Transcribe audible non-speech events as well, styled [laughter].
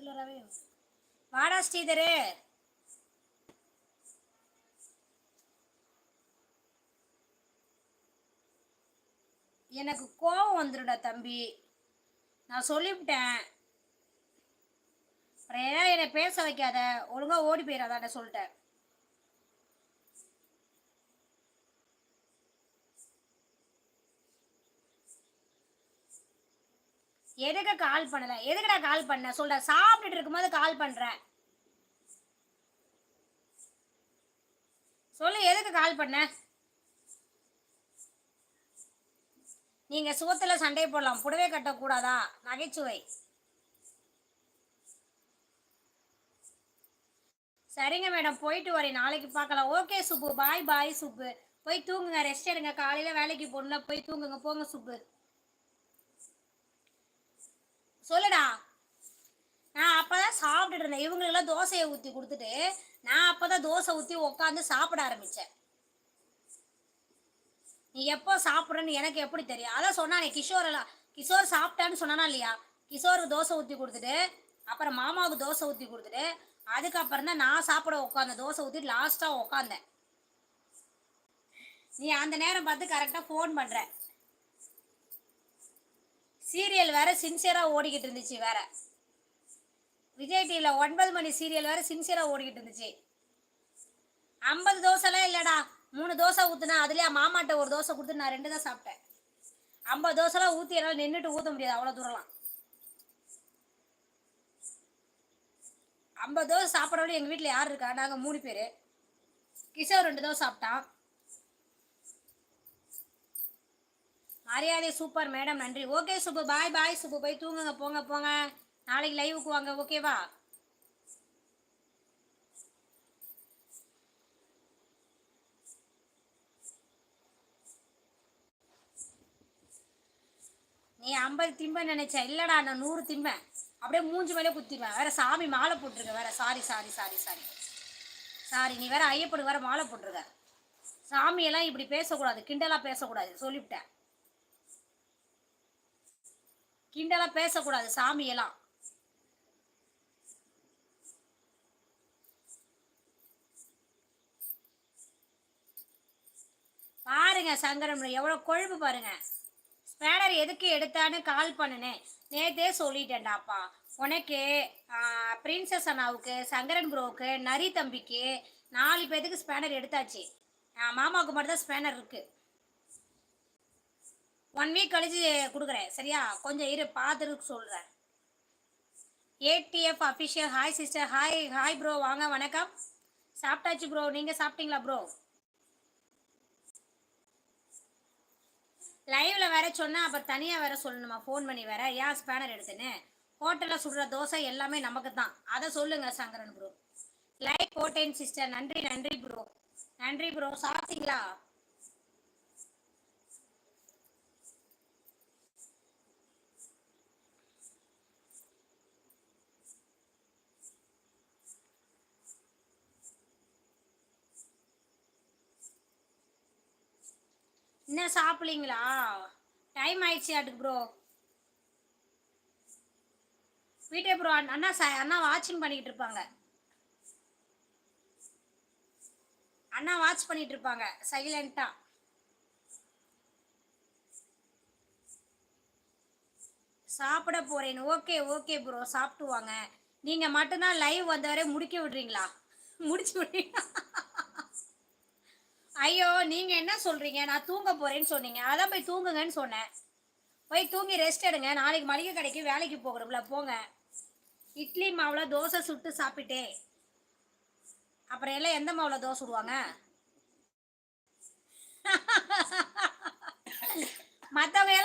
ரெகுலராகவே வாடா ஸ்ரீதரு. எனக்கு கோபம் வந்துடுடா தம்பி. நான் சொல்லிவிட்டேன். அப்புறம் ஏன்னா என்னை பேச வைக்காத. ஒழுங்கா ஓடி போயிடாதான்னு சொல்லிட்டேன். எதுக்கு கால் பண்ணல? எதுக்குடா கால் பண்ண? சொல்ற சாப்பிட்டுட்டு இருக்கும்போது கால் பண்ற. சொல்லு எதுக்கு கால் பண்ண? நீங்க சுகத்துல சண்டை போடலாம். புடவை கட்டக்கூடாதா? நகைச்சுவை. சரிங்க மேடம் போயிட்டு வரேன். நாளைக்கு பார்க்கலாம். Okay Subbu. Bye bye Subbu. போய் தூங்குங்க ரெஸ்ட் எடுங்க. காலையில வேலைக்கு போகணும்ல போய் தூங்குங்க. போங்க சுப்பு. சொல்லுடா. நான் அப்பதான் சாப்பிட்டுட்டு இருந்தேன். இவங்களுக்கெல்லாம் தோசையை ஊற்றி கொடுத்துட்டு நான் அப்பதான் தோசை ஊற்றி உட்காந்து சாப்பிட ஆரம்பிச்சேன். நீ எப்போ சாப்பிட்றன்னு எனக்கு எப்படி தெரியும்? அதான் சொன்னானே கிஷோர் எல்லாம் கிஷோர் சாப்பிட்டான்னு சொன்னானா இல்லையா? கிஷோருக்கு தோசை ஊற்றி கொடுத்துட்டு அப்புறம் மாமாவுக்கு தோசை ஊற்றி கொடுத்துட்டு அதுக்கப்புறம் தான் நான் சாப்பிட உட்காந்தேன் தோசை ஊற்றி லாஸ்ட்டாக உட்காந்தேன் நீ அந்த நேரம் பார்த்து கரெக்டாக ஃபோன் பண்ணுற சீரியல் வேற சின்சியராக ஓடிக்கிட்டு இருந்துச்சு வேற. விஜய் டிவியில் ஒன்பது மணி சீரியல் வேற சின்சியராக ஓடிக்கிட்டு இருந்துச்சு. ஐம்பது தோசைலாம் இல்லைடா மூணு தோசை ஊற்றுனா அதுலேயே மாமாட்ட ஒரு தோசை கொடுத்து நான் ரெண்டு தான் சாப்பிட்டேன். ஐம்பது தோசைலாம் ஊற்றி என்னால் நின்றுட்டு ஊற்ற முடியாது அவ்வளோ தூரம்லாம். ஐம்பது தோசை சாப்பிட்றவங்க எங்கள் வீட்டில் யார் இருக்கா? நாங்கள் மூணு பேர். கிஷோர் ரெண்டு தோசை சாப்பிட்டான். மரியாதை சூப்பர் மேடம். நன்றி. Okay Subbu. Bye bye Subbu. போய் தூங்குங்க போங்க போங்க. நாளைக்கு லைவுக்கு வாங்க ஓகேவா நீ ஐம்பது திம்ப நினைச்ச இல்லடா நான் நூறு திம்பேன் அப்படியே மூஞ்சி மேலே குத்திடுவேன். வேற சாமி மாலை போட்டிருக்க வேற. Sorry sorry sorry sorry sorry நீ வேற ஐயப்படு வேற மாலை போட்டிருக்க. சாமியெல்லாம் இப்படி பேசக்கூடாது கிண்டலாக பேசக்கூடாது. சொல்லிவிட்டேன். கிண்டலா பேசக்கூடாது சாமியெல்லாம். பாருங்க சங்கரம் எவ்வளோ கொழுப்பு பாருங்க. ஸ்பேனர் எதுக்கு எடுத்தான்னு கால் பண்ணுனேன் நேத்தே சொல்லிட்டேன்டாப்பா. உனக்கு பிரின்சஸ் அண்ணாவுக்கு சங்கரன் ப்ரோவுக்கு நரி தம்பிக்கு நாலு பேத்துக்கு ஸ்பேனர் எடுத்தாச்சு. மாமாவுக்கு மட்டும் தான் ஸ்பேனர் இருக்குது ஒன் வீக் கழிச்சு கொடுக்குறேன். சரியா? கொஞ்சம் இரு பார்த்துட்டு சொல்கிறேன் ADF official hi sister hi hi bro வாங்க வணக்கம். சாப்பிட்டாச்சு ப்ரோ நீங்கள் சாப்பிட்டீங்களா ப்ரோ லைவ்ல வேற சொன்னா அப்ப தனியா வேற சொல்லணுமா? ஃபோன் பண்ணி வேற. ஏன் ஸ்பேனர் எடுத்துன்னு? ஹோட்டல்ல சுடுற தோசை எல்லாமே நமக்கு தான். அதை சொல்லுங்க சங்கரன் ப்ரோ லைக் போட்டேன் சிஸ்டர் நன்றி நன்றி ப்ரோ நன்றி ப்ரோ சாப்பிட்டீங்களா? இன்னும் சாப்பிடலீங்களா? டைம் ஆயிடுச்சு அதுக்கு ப்ரோ வீட்டே ப்ரோ அண்ணா ச அண்ணா வாட்சிங் பண்ணிக்கிட்டு இருப்பாங்க. அண்ணா வாட்ச் பண்ணிட்டு இருப்பாங்க சைலண்டா சாப்பிட போறேன். ஓகே ஓகே ப்ரோ சாப்பிட்டு வாங்க. நீங்க மட்டும்தான் லைவ் வந்தவரை முடிக்க விடுறீங்களா? முடிச்சு விடுறீங்களா? ஐயோ நீங்க என்ன சொல்றீங்க? நான் தூங்க போறேன்னு சொன்னீங்க. அதான் போய் தூங்குங்கன்னு சொன்னேன். போய் தூங்கி ரெஸ்ட் எடுங்க. நாளைக்கு மளிகை கடைக்கு வேலைக்கு போகிறோம்ல போங்க. இட்லி மாவுல தோசை சுட்டு சாப்பிட்டேன். அப்புறம் எல்லாம் எந்த மாவுல தோசை சுடுவாங்க? [laughs] மற்றவங்க